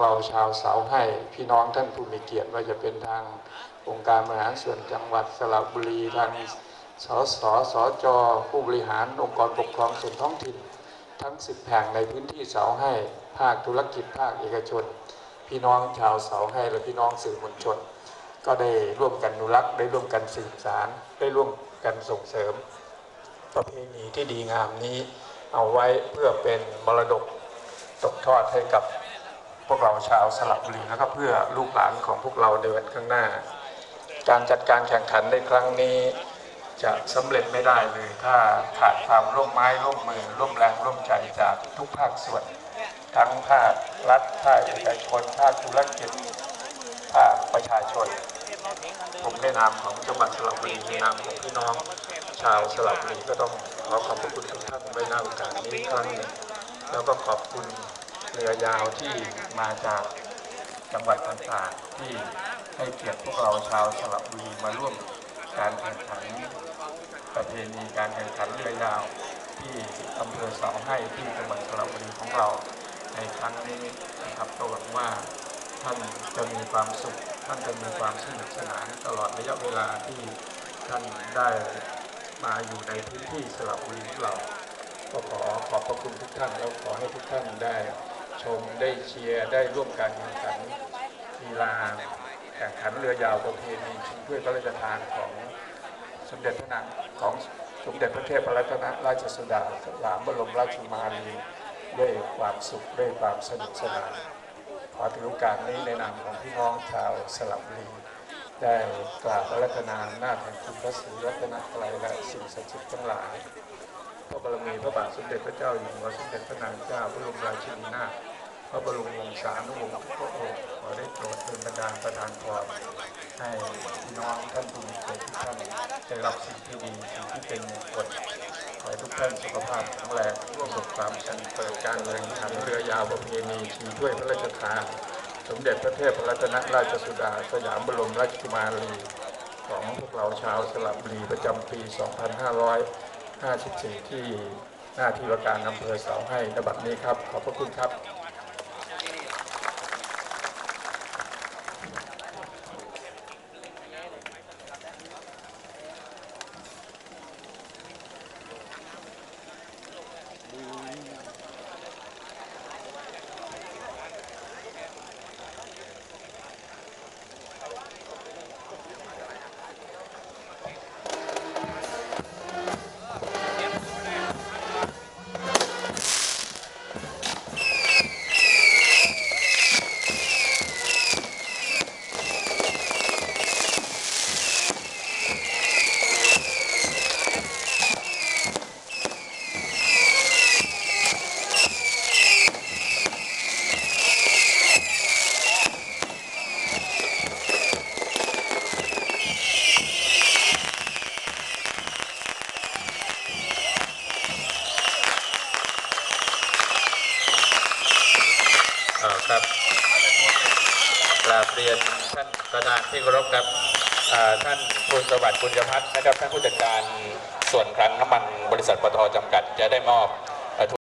เราชาวเสาให้พี่น้องท่านผู้มีเกียรติว่าจะเป็นทางองค์การบริหารส่วนจังหวัดสระบุรีทางสสสจผู้บริหารองค์กรปกครองส่วนท้องถิ่น ทั้ง10แห่งในพื้นที่เสาให้ภาคธุรกิจภาคเอกชน พี่น้องชาวเสาให้และพี่น้องสื่อมวลชน ก็ได้ร่วมกันนุรักษ์ได้ร่วมกันสืบสารได้ร่วมกันส่งเสริม ประเพณีที่ดีงามนี้เอาไว้เพื่อเป็นมรดกตกทอดให้กับ พวกเราชาวสระบุรีแล้วก็เพื่อลูกหลานของพวกเราในวันข้างหน้า การจัดการแข่งขันในครั้งนี้ จะสำเร็จไม่ได้เลยถ้าขาดความร่วมไม้ร่วมมือร่วมแรงร่วมใจจากทุกภาคส่วน ทั้งภาครัฐภาคเอกชนภาคธุรกิจภาคประชาชน ผมในนามของจังหวัดสระบุรีในนามของพี่น้อง ชาวสระบุรีก็ต้องขอขอบพระคุณทุกท่านไว้ในโอกาสนี้ครั้งหนึ่งแล้วก็ขอบคุณ เรือยาวที่มาจากจังหวัดต่างๆที่ให้เกียรติพวกเราชาวสระบุรีมาร่วมการแข่งขันประเพณีการแข่งขันเรือยาวที่อำเภอเสาให้ที่จังหวัดสระบุรีของเราในครั้งนี้นะครับก็หวังว่าท่านจะมีความสุข ท่านจะมีความสนุกสนานตลอดระยะเวลาที่ท่านได้มาอยู่ในพื้นที่สระบุรีของเราก็ขอขอบพระคุณทุกท่านแล้วขอให้ทุกท่านได้ ชมได้เชียร์ได้ร่วมการแข่งขันกีฬาแข่งขันเรือยาวประเพณีชิงถ้วยพระราชทานของสมเด็จพระนางของสมเด็จพระเทพรัตนราชสุดาสยามบรมราชมารีด้วยความสุขด้วยความสนุกสนานขอถือโอกาสนี้ในนามของพี่น้องชาวสระบุรีได้กราบรัตนาหน้าแห่งคุณพระศรีรัตนตรัยและสิ่งศักดิ์สิทธิ์ทั้งหลายพระบรมีพระบาทสมเด็จพระเจ้าอยู่หัวสมเด็จพระนางเจ้าพระบรมราชินีนาถ พระบรมวงศานุวงศ์ทุกพระองค์ขอได้โปรดเป็นประดานประทานพรให้พี่น้องท่านผู้มีเกียรติทุกท่านได้รับสิ่งที่ดีสิ่งที่เป็นมงคลขอให้ทุกท่านสุขภาพแข็งแรงร่วมกับความสนุกเปิดการแข่งขันเรือยาวประเพณีชิงถ้วยพระราชทานสมเด็จพระเทพรัตนราชสุดา สยามบรมราชกุมารีของพวกเราชาวสระบุรีประจำปี 2554 ที่หน้าที่ว่าการอำเภอเสาให้นบัดนี้ครับ ขอบพระคุณครับ ครับกราบเรียนท่านประธานที่เคารพครับท่านคุณสวัสดิ์คุณยพัฒน์นะครับท่านผู้จัดการส่วนคลังน้ำมันบริษัทปตทจำกัดจะได้มอบ